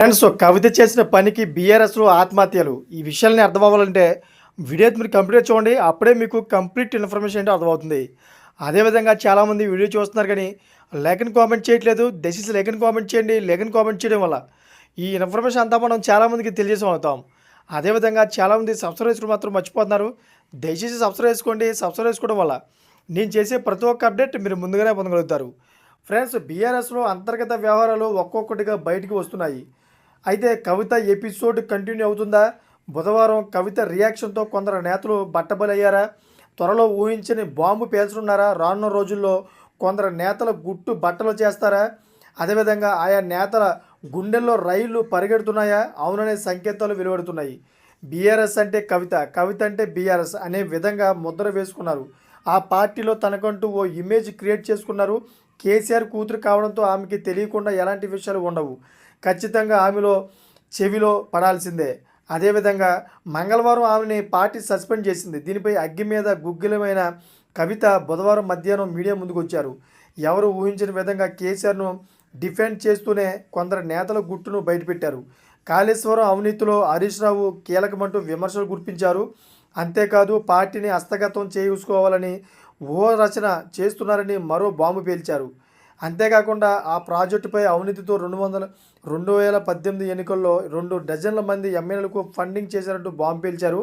Friends కవిత చేసిన పనికి బీఆర్ఎస్లో ఆత్మహత్యలు. ఈ విషయాన్ని అర్థం అవ్వాలంటే వీడియో మీరు కంప్లీట్ చూడండి అప్పుడే మీకు కంప్లీట్ ఇన్ఫర్మేషన్ ఏంటో అర్థమవుతుంది. అదేవిధంగా చాలామంది వీడియో చూస్తున్నారు కానీ లేఖను కామెంట్ చేయట్లేదు. దయచేసి లేఖను కామెంట్ చేయండి. లేఖను కామెంట్ చేయడం వల్ల ఈ ఇన్ఫర్మేషన్ అంతా మనం చాలామందికి తెలియజేసి అవుతాం అదేవిధంగా చాలామంది సబ్స్క్రైబ్ చేసుకోవడం మాత్రం మర్చిపోతున్నారు. దయచేసి సబ్స్క్రైబ్ చేసుకోండి. సబ్స్క్రైబ్ చేసుకోవడం వల్ల నేను చేసే ప్రతి ఒక్క అప్డేట్ మీరు ముందుగానే పొందగలుగుతారు. ఫ్రెండ్స్ బీఆర్ఎస్లో అంతర్గత వ్యవహారాలు ఒక్కొక్కటిగా బయటికి వస్తున్నాయి. అయితే కవిత ఎపిసోడ్ కంటిన్యూ అవుతుందా? బుధవారం కవిత రియాక్షన్తో కొందరు నేతలు బట్టబలయ్యారా? త్వరలో ఊహించని బాంబు పేల్చనున్నారా? రానున్న రోజుల్లో కొందరు నేతల గుట్టు బట్టలు చేస్తారా? అదేవిధంగా ఆయా నేతల గుండెల్లో రైళ్ళు పరిగెడుతున్నాయా? అవుననే సంకేతాలు వెలువడుతున్నాయి. బీఆర్ఎస్ అంటే కవిత కవిత అంటే బీఆర్ఎస్ అనే విధంగా ముద్ర వేసుకున్నారు. ఆ పార్టీలో తనకంటూ ఓ ఇమేజ్ క్రియేట్ చేసుకున్నారు. కేసీఆర్ కూతురు కావడంతో ఆమెకి తెలియకుండా ఎలాంటి విషయాలు ఉండవు. ఖచ్చితంగా ఆమెలో చెవిలో పడాల్సిందే. అదేవిధంగా మంగళవారం ఆమెని పార్టీ సస్పెండ్ చేసింది. దీనిపై అగ్గి మీద గుగ్గిలమైన కవిత బుధవారం మధ్యాహ్నం మీడియా ముందుకు వచ్చారు ఎవరు ఊహించిన విధంగా కేసీఆర్ను డిఫెండ్ చేస్తూనే కొందరు నేతల గుట్టును బయటపెట్టారు. కాళేశ్వరం అవినీతిలో హరీష్ రావు కీలకమంటూ విమర్శలు గుర్పించారు అంతేకాదు పార్టీని హస్తగతం చేయూసుకోవాలని ఊహ రచన చేస్తున్నారని మరో బాంబు పేల్చారు. అంతేకాకుండా ఆ ప్రాజెక్టుపై అవినీతితో రెండు వందల రెండు వేల పద్దెనిమిది ఎన్నికల్లో రెండు డజన్ల మంది ఎమ్మెల్యేలకు ఫండింగ్ చేశారంటూ బాంబు పేల్చారు.